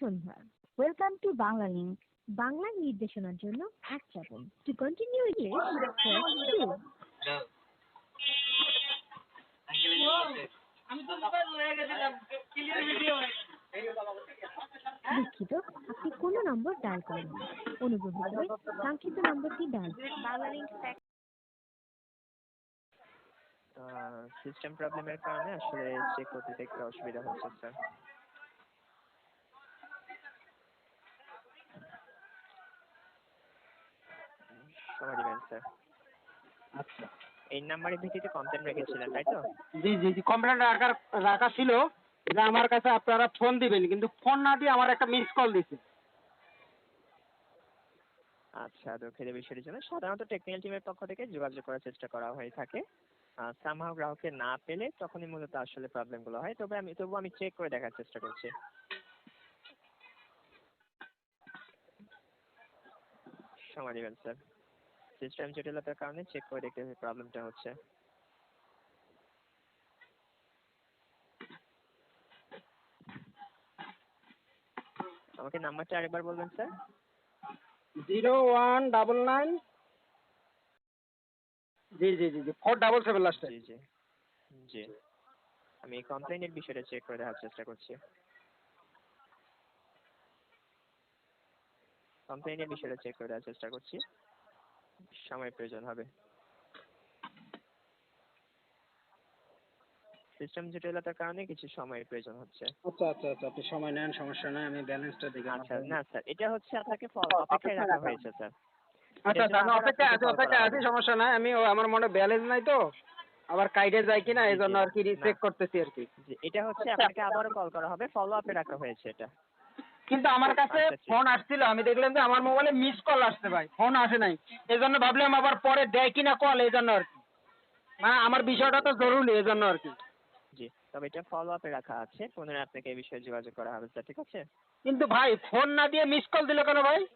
Sandhya. Welcome to Bangla link Bangla নির্দেশনার জন্য এক চাপুন। টু কন্টিনিউ ইংলিশ দুঃখিত আপনি কোনো নম্বর ডায়াল করেন অনুগ্রহ করে কাঙ্ক্ষিত নম্বরটি ডায়াল বাংলা লিঙ্ক সিস্টেম প্রবলেমের কারণে আসলে চেক করতে একটু অসুবিধা হচ্ছে স্যার সময় দিবেন স্যার আচ্ছা। এই নাম্বারের ভিত্তিতে কমপ্লেন রেখেছিলেন তাই তো? জি জি জি কমপ্লেন রাখার রাখা ছিল। যে আমার কাছে আপনারা ফোন দিবেন কিন্তু ফোন না দিয়ে আমার একটা মিস কল আচ্ছা দুঃখিত বিষয়টির জন্য। সাধারণত টেকনিক্যাল টিমের পক্ষ থেকে যোগাযোগ করার চেষ্টা করা হয়ে থাকে। সামহাও গ্রাহককে না পেলে তখনই মূলত আসলে প্রবলেমগুলো হয়। তবে আমি তবু আমি চেক করে দেখার চেষ্টা করছি। সময় দিবেন স্যার সিস্টেম জটিলতার কারণে চেক করে দেখতে প্রবলেমটা হচ্ছে। আমাকে নাম্বারটা আরেকবার বলবেন sir? Zero one double nine. জি জি জি জি ফোর ডাবল সেভেন লাস্টে জি জি জি। আমি কমপ্লেনের বিষয়টা চেক করে দেখার চেষ্টা করছি। কমপ্লেনের বিষয়টা চেক করে দেওয়ার চেষ্টা করছি। সময় প্রয়োজন হবে। সিস্টেম জটিলতার কারণে কিছু সময়ের প্রয়োজন হচ্ছে। আচ্ছা আচ্ছা আচ্ছা আপনি সময় নেন সমস্যা নাই আমি ব্যালেন্সটা দেখে আচ্ছা না স্যার এটা হচ্ছে আপনাকে অপেক্ষায় রাখা হয়েছে স্যার। আচ্ছা আচ্ছা আমি অপেক্ষা আছি অপেক্ষা আছি সমস্যা নাই আমি আমার মনে ব্যালেন্স নাই তো আবার কাইডে যায় কিনা এই জন্য আর কি। চেক করতেছি আর কি। এটা হচ্ছে আপনাকে আবারও কল করা হবে ফলো আপে রাখা হয়েছে এটা। কিন্তু আমার কাছে আচ্ছা, ফোন আসছিল আমি দেখলাম যে আমার মোবাইলে মিস কল আসছে ভাই ফোন আসে নাই। এই জন্য ভাবলাম আবার পরে দেয় কিনা কল এই জন্য আর কি। মানে আমার বিষয়টা তো জরুরি এই জন্য আর কি। জি তবে এটা ফলো আপে রাখা আছে। পুনরায় আপনাকে এই বিষয়ে যোগাযোগ করা হবে স্যার ঠিক আছে? কিন্তু ভাই ফোন না দিয়ে মিস কল দিল কেন ভাই?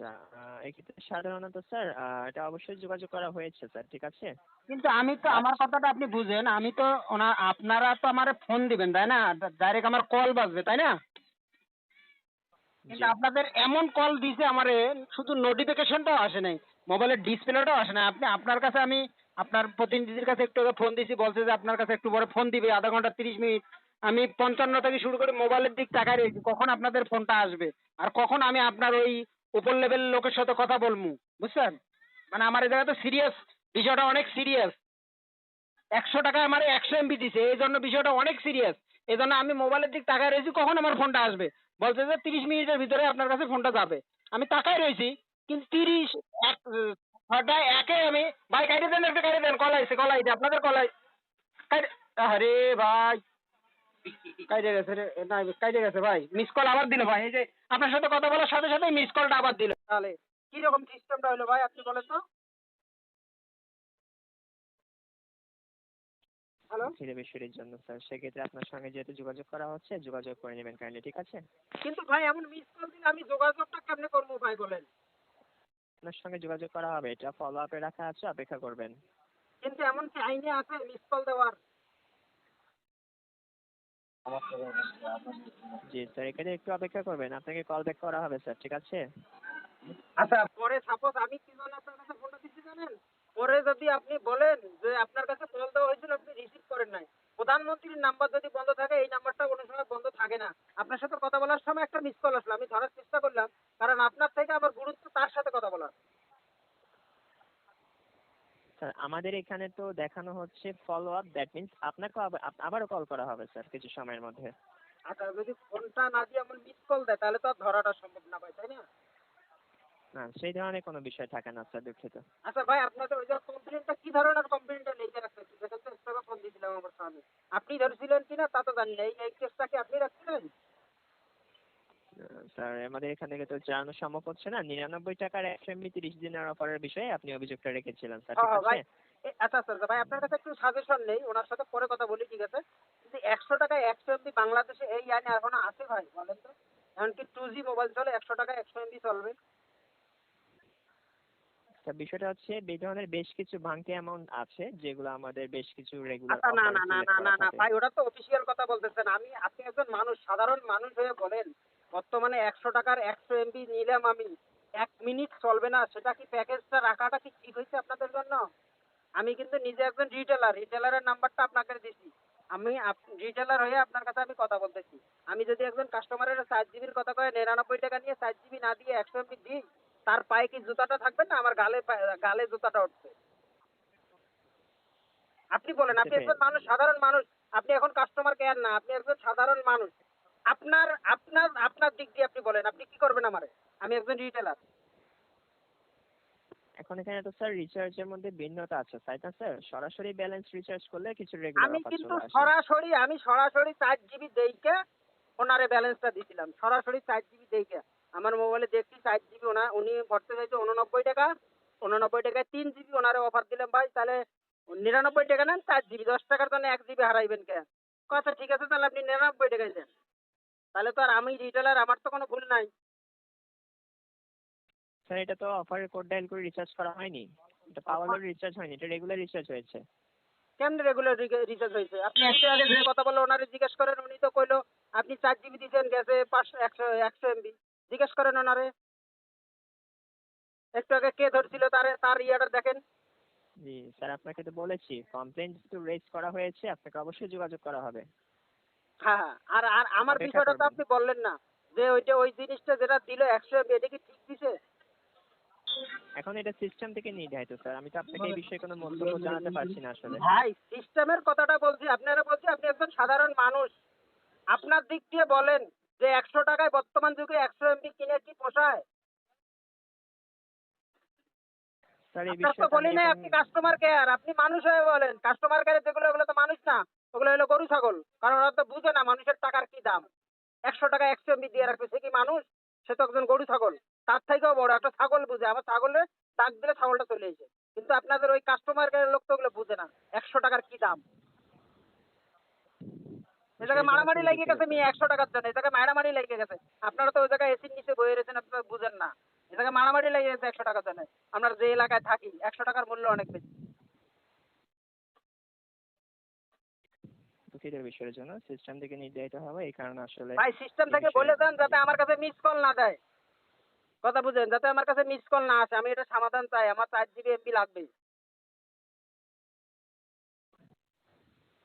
আচ্ছা এক্ষেত্রে সাধারণত স্যার এটা অবশ্যই যোগাযোগ করা হয়েছে স্যার ঠিক আছে? কিন্তু আমি তো আমার কথাটা আপনি বুঝেন আমি তো ওনা আপনারা তো আমারে ফোন দিবেন তাই না? ডাইরেক্ট আমার কল বাজবে তাই না? কিন্তু আপনাদের এমন কল দিছে আমারে শুধু নোটিফিকেশনটাও আসে নাই মোবাইলের ডিসপ্লেটাও আসে নাই। আপনি আপনার কাছে আমি আপনার প্রতিনিধির কাছে একটু ফোন দিছি বলছে যে আপনার কাছে একটু পরে ফোন দিবে আধা ঘণ্টা তিরিশ মিনিট। আমি পঞ্চান্ন থেকে শুরু করে মোবাইলের দিক তাকায় রয়েছি কখন আপনাদের ফোনটা আসবে? আর কখন আমি আপনার ওই উপর লেভেল লোকের সাথে কথা বলব বুঝছেন? মানে আমার এই জায়গায় তো সিরিয়াস বিষয়টা অনেক সিরিয়াস একশো টাকা আমার একশো এমবি দিছে, এই জন্য বিষয়টা অনেক সিরিয়াস এই জন্য আমি মোবাইলের দিক তাকায় রয়েছি, কখন আমার ফোনটা আসবে? বলছে যে তিরিশ মিনিটের ভিতরে আপনার কাছে ফোনটা যাবে। আমি তাকায় রয়েছি, কিন্তু তিরিশ, এক ছটায় একে আমি ভাই, কাইটে দেন, একটা কাইটে দেন, কল আইছে, কল আপনাদের কল আইছে আরে ভাই। কাইটে গেছে রে না কাইটে গেছে ভাই। মিস কল আবার দিল ভাই এই যে আপনার সাথে কথা বলার সাথে সাথে মিস কলটা আবার দিল। তাহলে কি রকম সিস্টেমটা হলো ভাই আপনি বলেন তো? হ্যালো ফিরে বিষয়টির জন্য স্যার সেক্ষেত্রে আপনার সঙ্গে যেহেতু যোগাযোগ করা হচ্ছে যোগাযোগ করে নেবেন কাইন্ডলি ঠিক আছে? কিন্তু ভাই এমন মিস কল দিলে আমি যোগাযোগটা কেমনে করব ভাই বলেন? আপনার সঙ্গে যোগাযোগ করা হবে এটা ফলো আপে রাখা আছে অপেক্ষা করবেন। কিন্তু এমন কি আইনে আছে মিস কল দেওয়ার? জি স্যার এখানে একটু অপেক্ষা করবেন। আপনাকে কল ব্যাক করা হবে স্যার ঠিক আছে? আচ্ছা পরে সাপোজ আমি কি জন্য আপনার কাছে ফোনটা দিচ্ছি জানেন? পরে যদি আপনি বলেন যে আপনার কাছে কল দেওয়া হয়েছিল, আপনি রিসিভ করেন নাই। প্রধানমন্ত্রীর নাম্বার যদি বন্ধ থাকে এই নাম্বারটা কোনো সময় বন্ধ থাকে না আপনার সাথে কথা বলার সময় একটা মিস কল আসলো আমি ধরার চেষ্টা করলাম কারণ আপনার থেকে আমার গুরুত্ব তার সাথে কথা বলার স্যার আমাদের এখানে তো দেখানো হচ্ছে ফলো আপ দ্যাট মিনস আপনাকে আবারও কল করা হবে স্যার কিছু সময়ের মধ্যে। আচ্ছা যদি ফোনটা না দিয়ে এমন মিস কল দেয় তাহলে তো আর ধরাটা সম্ভব না ভাই তাই না? না সেই ধরনের কোনো বিষয় থাকে না স্যার দুঃখিত। আচ্ছা ভাই আপনাদের ওই যে কমপ্লেনটা কি ধরনের কমপ্লেনটা লিখে রাখছেন? সেটা তো এক্সট্রা ফোন দিয়েছিলাম আমার স্বামী। আপনি ধরেছিলেন কিনা তা তো জানি না এই এই কেসটা কি আপনি রাখছিলেন? স্যার আমাদের এখান থেকে তো জানানো সম্ভব হচ্ছে না। নিরানব্বই টাকার একশো এমবি তিরিশ দিনের অফারের বিষয়ে আপনি অভিযোগটা রেখেছিলেন স্যার ঠিক ভাই। আছে? এ, আচ্ছা ভাই আপনার কাছে একটু সাজেশন নেই ওনার সাথে পরে কথা বলি ঠিক আছে? একশো টাকায় একশো এমবি বাংলাদেশে এই আইন এখনও আছে ভাই বলেন তো? এমনকি টু জি মোবাইল চলে একশো টাকায় একশো এমবি চলবে। আচ্ছা বিষয়টা হচ্ছে বেশ কিছু ভাঙতি অ্যামাউন্ট আছে যেগুলো আমাদের বেশ কিছু রেগুলার আচ্ছা না না না না না না ভাই ওটা তো অফিসিয়াল কথা বলতেছেন। আমি আপনি একজন মানুষ সাধারণ মানুষ হয়ে বলেন বর্তমানে একশো টাকার একশো এমবি নিলাম আমি এক মিনিট চলবে না সেটা কি প্যাকেজটা রাখাটা কি ঠিক হয়েছে আপনাদের জন্য? আমি কিন্তু নিজে একজন রিটেলার রিটেলারের নাম্বারটা আপনাকে দিছি। আমি রিটেলার হয়ে আপনার কাছে আমি কথা বলতেছি। আমি যদি একজন কাস্টমারের চার জিবির কথা কয়ে নিরানব্বই টাকা নিয়ে চার জিবি না দিয়ে একশো এমবি দিই তার পায়ে কি জুতাটা থাকবে না? আমার গালে গালে জুতাটা উঠবে আপনি বলেন আপনি একজন মানুষ সাধারণ মানুষ আপনি এখন কাস্টমার কেয়ার না আপনি একজন সাধারণ মানুষ। আপনার আপনার আপনার দিক দিয়ে আপনি বলেন আপনি কি করবেন আমারে? আমি একজন রিটেলার এখন এখানে তো স্যার রিচার্জের মধ্যে ভিন্নতা আছে তাই না স্যার সরাসরি ব্যালেন্স রিচার্জ করলে কিছু রেগুলার আমি কিন্তু সরাসরি আমি সরাসরি চার জিবি দেইকে ওনারে ব্যালেন্সটা দিছিলাম। সরাসরি চার জিবি দেইকে আমার মোবাইলে দেখছি চার জিবি ওনা উনি ভরতে চাইছে উননব্বই টাকা। উননব্বই টাকায় তিন জিবি ওনারে অফার দিলাম ভাই তাহলে নিরানব্বই টাকা নেন চার জিবি দশ টাকার জন্য এক জিবি হারাইবেন কে? কথা ঠিক আছে তাহলে আপনি নিরানব্বই টাকায় দেন। তাহলে তো আর আমি রিটেলার আমার তো কোনো ভুল নাই। স্যার এটা তো অফারের কোড ডায়াল করে রিচার্জ করা হয়নি। এটা পাওয়ার রিচার্জ হয়নি এটা রেগুলার রিচার্জ হয়েছে। কেমনে রেগুলার রিচার্জ হয়েছে? আপনি একটু আগে যে কথা বলল ওনারে জিজ্ঞেস করেন উনি তো কইলো আপনি চার জিবি দিয়েছেন গেছে পাঁচশো একশো একশো এমবি জিজ্ঞেস করেন ওনারে। একটু আগে কে ধরছিল তার তার ইয়াটা দেখেন। জি স্যার আপনাকে তো বলেছি কমপ্লেন তো রেজ করা হয়েছে আপনাকে অবশ্যই যোগাযোগ করা হবে। হ্যাঁ হ্যাঁ আর আর আমার বিষয়টা তো আপনি বললেন না যে ওইটা ওই জিনিসটা যেটা দিল একশো এমবি এটা কি ঠিক দিছে? এখন এটা সিস্টেম থেকে নির্ধারিত স্যার আমি তো আপনাকে এই বিষয়ে কোনো মন্তব্য জানাতে পারছি না আসলে। ভাই সিস্টেমের কথাটা বলছি আপনারা বলছি আপনি একজন সাধারণ মানুষ। আপনার দিক দিয়ে বলেন যে একশো টাকায় বর্তমান যুগে একশো এমবি কিনে কি পোষায়। স্যার এই আপনার তো বিষয়ে বলি নাই আপনি কাস্টমার কেয়ার আপনি মানুষ হয়ে বলেন। কাস্টমার কেয়ার যেগুলো ওগুলো তো মানুষ না ওগুলো হলো গরু ছাগল। কারণ ওরা তো বুঝে না মানুষের টাকার কি দাম। একশো টাকা একশো এমবি দিয়ে রাখবে সে কি মানুষ? সে তো একজন গরু ছাগল। তার থেকেও বড়। একটা ছাগল বুঝে। আমার ছাগলে ডাক দিলে ছাগলটা চলে এসে কিন্তু আপনাদের ওই কাস্টমার লোক তো ওগুলো বুঝে না। একশো টাকার কি দাম? এ জায়গায় মারামারি গেছে মেয়ে একশো টাকার জন্য। এ জায়গায় মারামারি গেছে। আপনারা তো ওই জায়গায় এসির নিচে বয়ে রয়েছেন আপনারা বুঝেন না। এ জায়গায় মারামারি গেছে একশো টাকার জন্য। আমরা যে এলাকায় থাকি একশো টাকার মূল্য অনেক বেশি। দুঃখিত বিষয়ের জন্য সিস্টেম থেকে নির্ধারিত হবে। এই কারণে আসলে ভাই সিস্টেম থেকে বলে দেন যাতে আমার কাছে মিস কল না দেয়। কথা বুঝেন যাতে আমার কাছে মিস কল না আসে আমি এটা সমাধান চাই আমার চার জিবি এমবি লাগবে।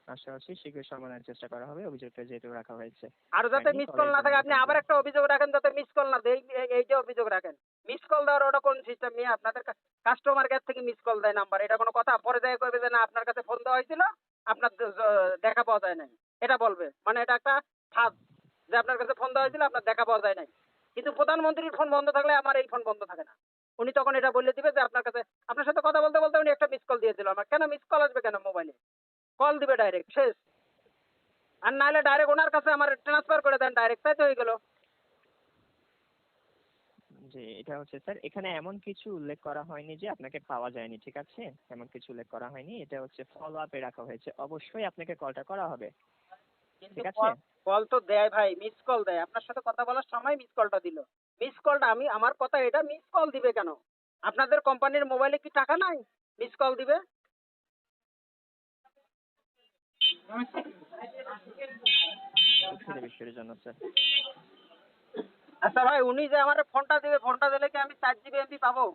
করছি শীঘ্রই সমাধানের চেষ্টা করা হবে অভিযোগটা যেহেতু রাখা হয়েছে। আর যাতে মিস কল না থাকে আপনি আবার একটা অভিযোগ রাখেন যাতে মিস কল না দেয় এই- এইটা অভিযোগ রাখেন। মিস কল দেওয়ার ওটা কোন সিস্টেম নিয়ে? আপনাদের কাস্টমার কেয়ার থেকে মিস কল দেয় নাম্বার এটা কোনো কথা? পরে যায় কইবে যে না আপনার কাছে ফোন দেওয়া হয়েছিল আপনার দেখা পাওয়া যায় নাই। এটা বলবে। মানে এটা একটা ফাঁদ যে আপনার কাছে ফোন দেওয়া হয়েছিল আপনার দেখা পাওয়া যায় নাই। কিন্তু প্রধানমন্ত্রীর ফোন বন্ধ থাকলে আমার এই ফোন বন্ধ থাকে না। উনি তখন এটা বলে দিবে যে আপনার কাছে আপনার সাথে কথা বলতে বলতে উনি একটা মিস কল দিয়েছিল আমার কেন মিস কল আসবে কেন মোবাইলে কল দিবে ডাইরেক্ট শেষ। আর নাহলে ডাইরেক্ট ওনার কাছে আমার ট্রান্সফার করে দেন ডাইরেক্ট তাই তো হয়ে গেল। যে এটা হচ্ছে স্যার এখানে এমন কিছু উল্লেখ করা হয়নি যে আপনাকে পাওয়া যায়নি ঠিক আছে? এমন কিছু উল্লেখ করা হয়নি। এটা হচ্ছে ফলো আপে রাখা হয়েছে। অবশ্যই আপনাকে কলটা করা হবে। ঠিক আছে? কল তো দেয় ভাই মিস কল দেয়। আপনার সাথে কথা বলার সময় মিস কলটা দিল। মিস কলটা আমি, আমার কথা এটা মিস কল দিবে কেন? আপনাদের কোম্পানির মোবাইলে কি টাকা নাই? মিস কল দিবে? আচ্ছা ভাই, উনি যে আমার ফোনটা দিবে ফোনটা দিলে কি আমি চার জিবি এমবি পাবো?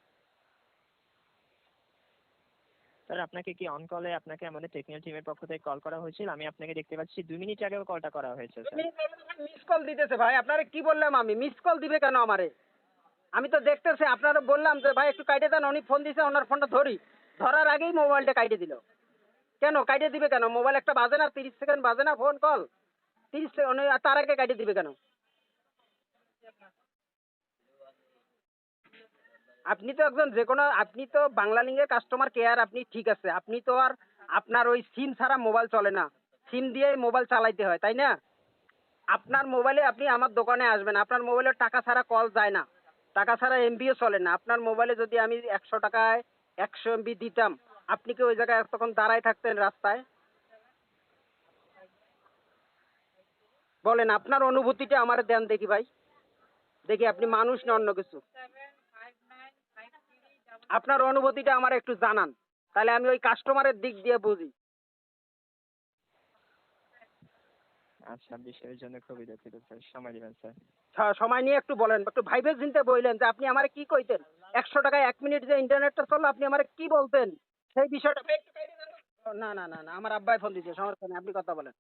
স্যার আপনাকে কি অন কলে আপনাকে আমাদের টেকনিক্যাল টিমের পক্ষ থেকে কল করা হয়েছিল? আমি আপনাকে দেখতে পাচ্ছি, দুই মিনিট আগেও কলটা করা হয়েছে মিস কল দিতেছে ভাই। আপনারা কি বললাম আমি? মিস কল দিবে কেন আমারে? আমি তো দেখতেছি আপনারা বললাম যে ভাই, একটু কাইটে দেন, উনি ফোন দিছে, ওনার ফোনটা ধরি। ধরার আগেই মোবাইলটা কাইটে দিল। কেন? কাইটে দিবে কেন? মোবাইল একটা বাজে না, তিরিশ সেকেন্ড বাজে না ফোন কল তিরিশ তার আগে কাইটে দিবে কেন? আপনি তো একজন যে কোনো আপনি তো বাংলা লিঙ্গের কাস্টমার কেয়ার আপনি ঠিক আছে। আপনি তো আর আপনার ওই সিম ছাড়া মোবাইল চলে না। সিম দিয়ে মোবাইল চালাইতে হয়, তাই না? আপনার মোবাইলে আপনি আমার দোকানে আসবেন। আপনার মোবাইলে টাকা ছাড়া কল যায় না। টাকা ছাড়া এমবিও চলে না। আপনার মোবাইলে যদি আমি একশো টাকায় একশো এমবি দিতাম, আপনি কি ওই জায়গায় তখন দাঁড়ায় থাকতেন রাস্তায়? বলেন, আপনার অনুভূতিটা আমার দেন দেখি ভাই। দেখি আপনি মানুষ না অন্য কিছু? আপনার অনুভূতিটা আমার একটু জানান। তাহলে আমি ওই কাস্টমারের দিক দিয়ে বুঝি। আচ্ছা বিষয়ের জন্য খুবই দুঃখিত স্যার সময় দিবেন স্যার। সময় নিয়ে একটু বলেন। একটু ভাইবে চিনতে বললেন যে আপনি আমারে কি কইতেন? একশো টাকায় এক মিনিট যে ইন্টারনেটটা চলল আপনি আমারে কি বলতেন? সেই বিষয়টা। না না না না আমার আব্বাই ফোন দিচ্ছে সমস্যা নেই আপনি কথা বলেন।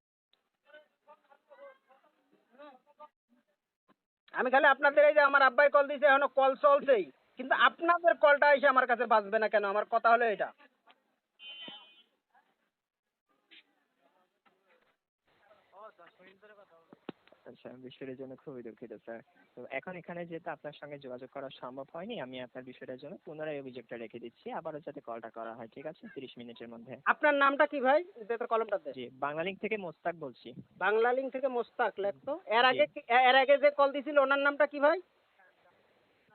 আমি খালি আপনাদের এই যে আমার আব্বাই কল দিয়েছে এখনও কল চলছেই। কিন্তু আপনাদের কলটা এসে আমার কাছে বাজবে না কেন? আমার কথা হলো এটা। আচ্ছা বিষয়টার জন্য খুবই দুঃখিত স্যার। তো এখন এখানে যেহেতু আপনার সঙ্গে যোগাযোগ করা সম্ভব হয়নি আমি আপনার বিষয়টার জন্য পুনরায় অভিযোগটা রেখে দিচ্ছি। আবারও যাতে কলটা করা হয় ঠিক আছে? তিরিশ মিনিটের মধ্যে। আপনার নামটা কি ভাই? কলমটা জি বাংলালিংক থেকে মোস্তাক বলছি। বাংলা লিঙ্ক থেকে মোস্তাক লেখতো এর আগে এর আগে যে কল দিছিল ওনার নামটা কি ভাই?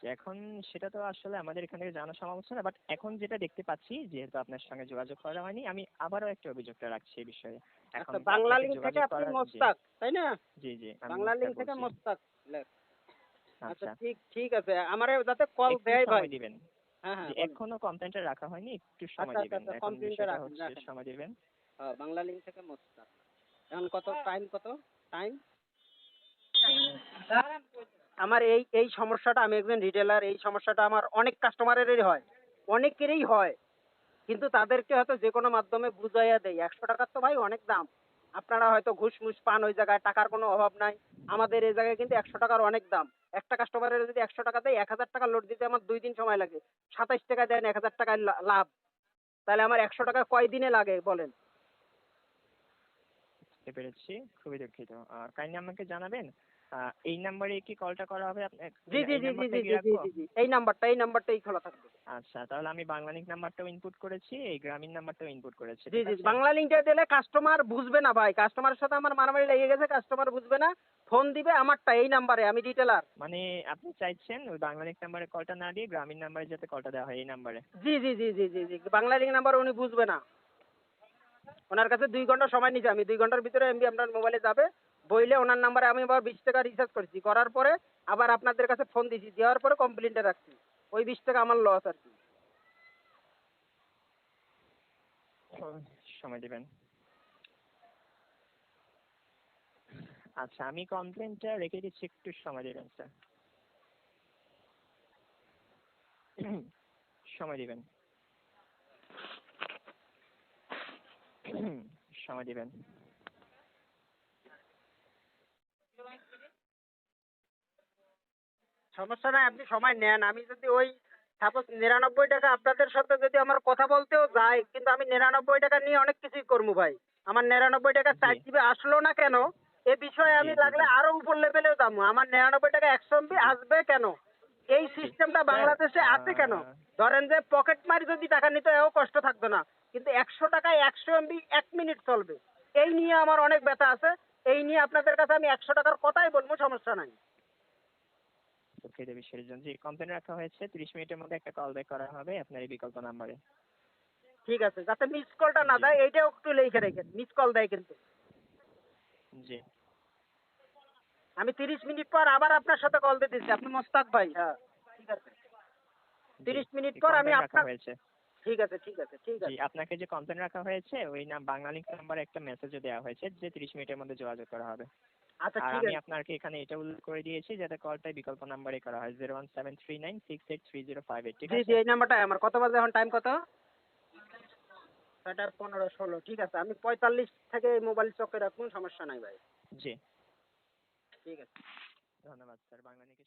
এখন সেটা তো আসলে আমাদের এখান থেকে জানা সম্ভব হচ্ছে না বাট এখন যেটা দেখতে পাচ্ছি যেহেতু আপনার সঙ্গে যোগাযোগ করা হয়নি আমি আবারও একটা অভিযোগটা রাখছি এই বিষয়ে। এখন আচ্ছা বাংলা লিঙ্ক থেকে আপনি মোস্তাক তাই না? জি জি বাংলা লিঙ্ক থেকে মোস্তাক আচ্ছা আচ্ছা। ঠিক ঠিক আছে আমারে যাতে কল দেয় ভাই। দিবেন। হ্যাঁ হ্যাঁ এখনও কমপ্লেনটা রাখা হয়নি একটু সময় আচ্ছা, আচ্ছা, দিবেন। আচ্ছা, এখন complaint টা বিষয়টা রাখেন, হচ্ছে সময় দিবেন। হ্যাঁ, বাংলা লিঙ্ক থেকে মোস্তাক। এখন কত টাইম কত? টাইম আমার এই এই সমস্যাটা আমি একজন রিটেলার এই সমস্যাটা আমার অনেক কাস্টমারেরই হয়, অনেকেরই হয়। কিন্তু তাদেরকে হয়তো যে কোনো মাধ্যমে বুঝাইয়া দেয় একশো টাকার তো ভাই অনেক দাম। আপনারা হয়তো ঘুষ মুষ পান ওই জায়গায়, টাকার কোনো অভাব নাই। আমাদের এই জায়গায় কিন্তু একশো টাকার অনেক দাম। একটা কাস্টমারের যদি একশো টাকা দেয়, এক হাজার টাকা লোড দিতে আমার দুই দিন সময় লাগে। সাতাইশ টাকা দেন, এক হাজার টাকায় লাভ। তাহলে আমার একশো টাকা কয় দিনে লাগে, বলেন? পেরেছি। খুবই দুঃখিত। কাইন্ডলি আমাকে জানাবেন? এই নাম্বারে কি কলটা করা হবে আপনার জি জি জি জি জি জি এই নাম্বারটা এই নাম্বারটাই খোলা থাকবে। আচ্ছা তাহলে আমি বাংলালিংক নাম্বারটাও ইনপুট করেছি এই গ্রামীণ নাম্বারটাও ইনপুট করেছি জি জি আছে? বাংলা লিঙ্কটা দিলে কাস্টমার বুঝবে না ভাই। কাস্টমারের সাথে আমার মারামারি লেগে গেছে কাস্টমার বুঝবে না। ফোন দিবে আমারটা এই নাম্বারে আমি রিটেলার মানে আপনি চাইছেন ওই বাংলালিংক নাম্বারে কলটা না দিয়ে গ্রামীণ নাম্বারে যাতে কলটা দেওয়া হয় এই নাম্বারে জি জি জি জি জি জি। বাংলা লিঙ্ক নাম্বার উনি বুঝবে না। ওনার কাছে দুই ঘণ্টা সময় নিছে। আমি দুই ঘণ্টার ভিতরে এমবি আপনার মোবাইলে যাবে। বইলে ওনার নাম্বারে আমি আবার বিশ টাকা রিচার্জ করেছি। করার পরে আবার আপনাদের কাছে ফোন দিয়েছি দেওয়ার পরে কমপ্লেনটা রাখছি। ওই বিশ টাকা আমার লস আর কি। সময় দিবেন। আচ্ছা আমি কমপ্লেনটা রেখে দিচ্ছি, একটু সময় দিবেন স্যার সময় দিবেন। সময় দিবেন। সমস্যা নাই আপনি সময় নেন। আমি যদি ওই সাপোজ নিরানব্বই টাকা আপনাদের সাথে যদি আমার কথা বলতেও যাই কিন্তু আমি নিরানব্বই টাকা নিয়ে অনেক কিছুই করব ভাই। আমার নিরানব্বই টাকা চার জিবি আসলো না কেন? এ বিষয়ে আমি লাগলে আরও উপর লেভেলেও যাব। আমার নিরানব্বই টাকা একশো এমবি আসবে কেন? এই সিস্টেমটা বাংলাদেশে আছে কেন? ধরেন যে পকেট মারি যদি টাকা নিতে এও কষ্ট থাকতো না। কিন্তু একশো টাকায় একশো এমবি এক মিনিট চলবে। এই নিয়ে আমার অনেক ব্যথা আছে। এই নিয়ে আপনাদের কাছে আমি একশো টাকার কথাই বলব সমস্যা নাই। দুঃখিত বিষয়ের জন্য জি কমপ্লেন রাখা হয়েছে তিরিশ মিনিটের মধ্যে একটা কল ব্যাক করা হবে আপনার এই বিকল্প নাম্বারে ঠিক আছে যাতে মিস কলটা না দেয় এইটাও একটু লিখে রেখেন মিস কল দেয় কিন্তু জি আমি তিরিশ মিনিট পর আবার আপনার সাথে কল দিতেছি আপনি মোস্তাক ভাই হ্যাঁ ঠিক আছে তিরিশ মিনিট পর আমি আপনার হয়েছে ঠিক আছে ঠিক আছে ঠিক আছে আপনাকে যে কমপ্লেন রাখা হয়েছে ওই নাম বাংলালিংক নাম্বারে একটা মেসেজও দেওয়া হয়েছে যে তিরিশ মিনিটের মধ্যে যোগাযোগ করা হবে আচ্ছা আর আমি আপনাকে এখানে এটা উল্লেখ করে দিয়েছি যাতে কলটা বিকল্প নাম্বারে করা হয় zero one seven three nine six eight three zero five eight ঠিক আছে? জি এই নাম্বারটা আমার। কত বাজে এখন? টাইম কত? ছয়টা পনেরো ষোলো ঠিক আছে। আমি পঁয়তাল্লিশ থেকে মোবাইল চকে রাখুন সমস্যা নাই ভাই। জি। ঠিক আছে। ধন্যবাদ স্যার। বাংলা জন্য।